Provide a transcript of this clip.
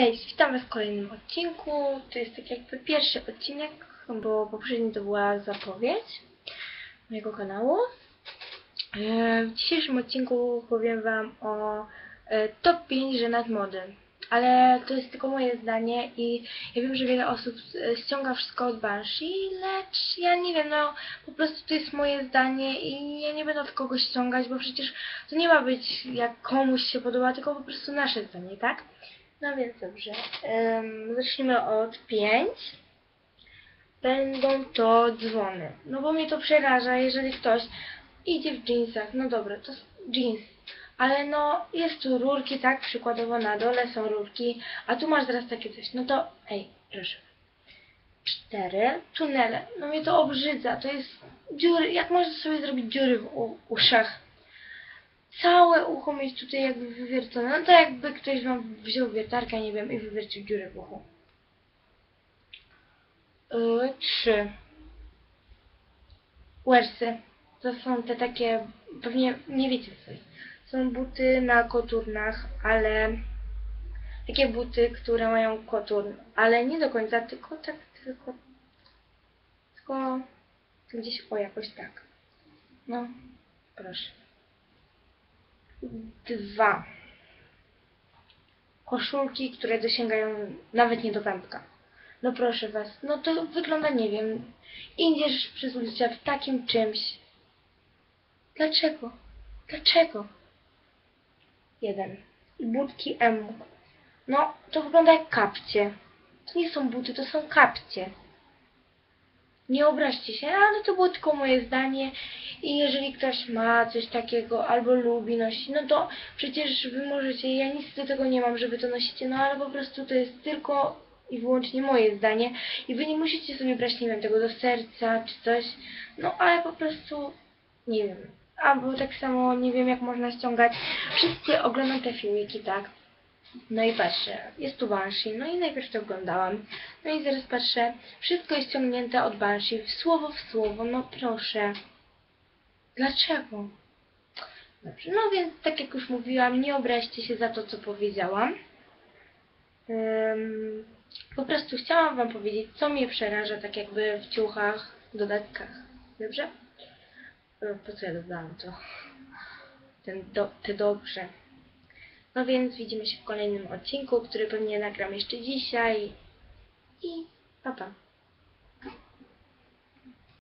Cześć, witam Was w kolejnym odcinku. To jest tak jakby pierwszy odcinek, bo poprzedni to była zapowiedź mojego kanału. E, W dzisiejszym odcinku powiem Wam o e, top 5 żenad mody. Ale to jest tylko moje zdanie i ja wiem, że wiele osób e, ściąga wszystko od Banshee, lecz ja nie wiem, no po prostu to jest moje zdanie i ja nie będę od kogoś ściągać, bo przecież to nie ma być jak komuś się podoba, tylko po prostu nasze zdanie, tak? No więc dobrze. Em, zacznijmy od 5. Będą to dzwony. No bo mnie to przeraża, jeżeli ktoś idzie w jeansach. No dobra, to jeans. Ale no, jest tu rurki, tak? Przykładowo na dole są rurki, a tu masz teraz takie coś. No to, ej, proszę. Cztery. Tunele. No mnie to obrzydza. To jest dziury. Jak można sobie zrobić dziury w uszach? Całe ucho mieć tutaj jakby wywiercone. No to jakby ktoś wam wziął wiertarkę, nie wiem, i wywiercił dziurę w uchu. Yy, trzy. Wersy. To są te takie, pewnie nie wiecie co. Są buty na koturnach, ale takie buty, które mają koturn, ale nie do końca, tylko tak, tylko, tylko gdzieś o jakoś tak. No, proszę. Dwa. Koszulki, które dosięgają nawet nie do pępka. No proszę was, no to wygląda, nie wiem, idziesz przez ulicę w takim czymś. Dlaczego? Dlaczego? Jeden. I budki M. No, to wygląda jak kapcie. To nie są buty, to są kapcie. Nie obraźcie się, ale to było tylko moje zdanie. I jeżeli ktoś ma coś takiego albo lubi nosić, no to przecież wy możecie, ja nic do tego nie mam, żeby to nosicie, no ale po prostu to jest tylko i wyłącznie moje zdanie. I wy nie musicie sobie brać, nie wiem, tego do serca czy coś, no ale po prostu, nie wiem, albo tak samo nie wiem jak można ściągać, wszyscy oglądam te filmiki, tak, no i patrzę, jest tu Banshee, no i najpierw to oglądałam. No i zaraz patrzę, wszystko jest ciągnięte od Banshee, słowo w słowo, no proszę. Dlaczego? Dobrze, no więc tak jak już mówiłam, nie obraźcie się za to, co powiedziałam. Ym, po prostu chciałam wam powiedzieć, co mnie przeraża, tak jakby w ciuchach, dodatkach. Dobrze? E, Po co ja dodałam to? Ten do, te dobrze. No więc widzimy się w kolejnym odcinku, który pewnie nagram jeszcze dzisiaj. I pa pa.